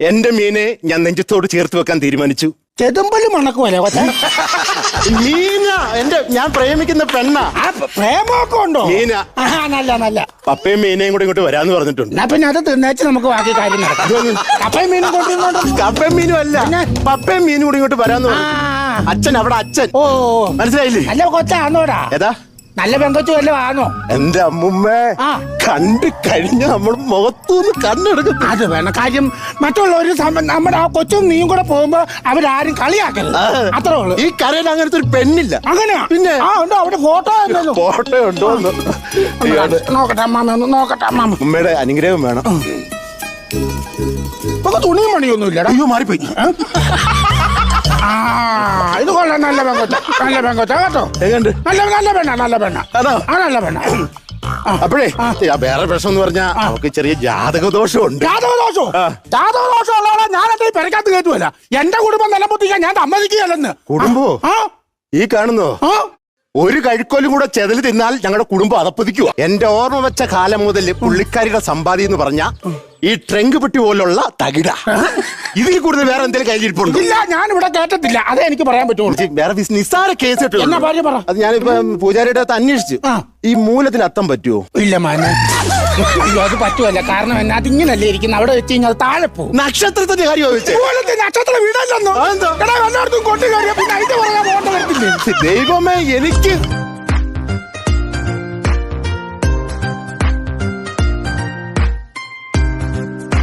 എന്റെ മീനെ ഞാൻ നെഞ്ചത്തോട് ചേർത്ത് വെക്കാൻ തീരുമാനിച്ചു. ചെതുമ്പലും മണക്കുമല്ലേ കൊച്ച? മീന എന്റെ ഞാൻ പ്രേമിക്കുന്ന പെണ്ണ. ആ പ- പ്രേമമൊക്കെ ഉണ്ടോ? മീന. നല്ല നല്ല. പപ്പയും മീനയും കൂടെ ഇങ്ങോട്ട് വരാന്ന് പറഞ്ഞിട്ടുണ്ട്. എന്നാ പിന്നെ അത് തിന്നേച്ച് നമുക്ക് ബാക്കി കാര്യം നടക്കാം. കപ്പയും മീനും കൊണ്ടിരുന്നോണ്ട് കപ്പയും മീനും അല്ല. പിന്നെ? പപ്പയും മീനും കൂടെ ഇങ്ങോട്ട് വരാന്ന് ആ പറഞ്ഞു അച്ഛൻ അവിടെ അച്ഛൻ. ഓ മനസ്സിലായില്ലേ? കൊച്ചാ കൊച്ചാന്നോടാ ഏതാ? നല്ല പെങ്കൊച്ചു വല്ലതും ആണോ എന്റെ അമ്മുമ്മേ കണ്ടു കഴിഞ്ഞ നമ്മൾ മുഖത്തുനിന്ന് കണ്ണെടുക്കും അത് വേണം. കാര്യം മറ്റുള്ളവര് നമ്മുടെ ആ കൊച്ചും നീയും കൂടെ പോകുമ്പോ അവരാരും കളിയാക്കരുത്. അത്രേ ഉള്ളൂ. ഈ കരയിൽ അങ്ങനത്തെ ഒരു പെണ്ണില്ല. അങ്ങനെയാ പിന്നെ? ആ ഉണ്ടോ. അവിടെ ഫോട്ടോ ഫോട്ടോ ഉണ്ടോ നോക്കട്ടെ അമ്മാമ ഒന്ന് നോക്കട്ടെ അമ്മാമ. ഉമ്മയുടെ അനുഗ്രഹം വേണം. തുണിയും പണിയൊന്നും ഇല്ലടാ അയ്യോ മാറിപ്പോയി. നല്ല പെങ്കൊച്ച നല്ല പെങ്കൊച്ച കേട്ടോ? എങ്ങണ്ട് നല്ല നല്ല പെണ്ണ നല്ല പെണ്ണ. ആണോ? ആ നല്ല പെണ്ണ. അപ്പോഴേ വേറെ പ്രശ്നം എന്ന് പറഞ്ഞാ അവക്ക് ചെറിയ ജാതക ദോഷമുണ്ട് ജാതക ദോഷോ ജാതക ദോഷം ഉള്ളവളെ ഞാൻ എന്റെ പെരക്കകത്ത് കയറ്റുമല്ല എന്റെ കുടുംബം നിലമ്പൊത്തിക്കാൻ ഞാൻ സമ്മതിക്കുകയല്ലെന്ന്. കുടുംബോ? ഈ കാണുന്നോ? ഒരു കഴിക്കോലും കൂടെ ചെതൽ തിന്നാൽ ഞങ്ങളുടെ കുടുംബം അതപ്പതിക്കുക എന്റെ ഓർമ്മ വെച്ച കാലം മുതൽ പുള്ളിക്കാരിയുടെ സമ്പാദ്യം എന്ന് പറഞ്ഞ ഈ ട്രെങ്ക് പെട്ടി പോലുള്ള തകിട. ഇതിൽ കൂടുതൽ വേറെ എന്തെങ്കിലും കഴിഞ്ഞിരിപ്പുണ്ട് ഇല്ല ഞാൻ ഇവിടെ കേട്ടത്തില്ല അതേ എനിക്ക് പറയാൻ പറ്റുള്ളൂ. വേറെ നിസ്സാര കേസ് എന്നാ പറ. അത് ഞാനിപ്പോ പൂജാരിയുടെ അടുത്ത് അന്വേഷിച്ചു. ആ. ഈ മൂലത്തിന് അത്തം പറ്റുമോ ഇല്ല മാനെ. അയ്യോ അത് പറ്റുമല്ല കാരണം എന്നാ അതിങ്ങനല്ലേ ഇരിക്കുന്നത് അവിടെ വെച്ച് കഴിഞ്ഞാൽ താഴെ പോകും. നക്ഷത്രത്തിന്റെ കാര്യം നക്ഷത്രം വീടല്ലെന്നോ അതെന്താ? എടാ എല്ലായിടത്തും കൊണ്ടു Bitti. 네 이거면 얘네끼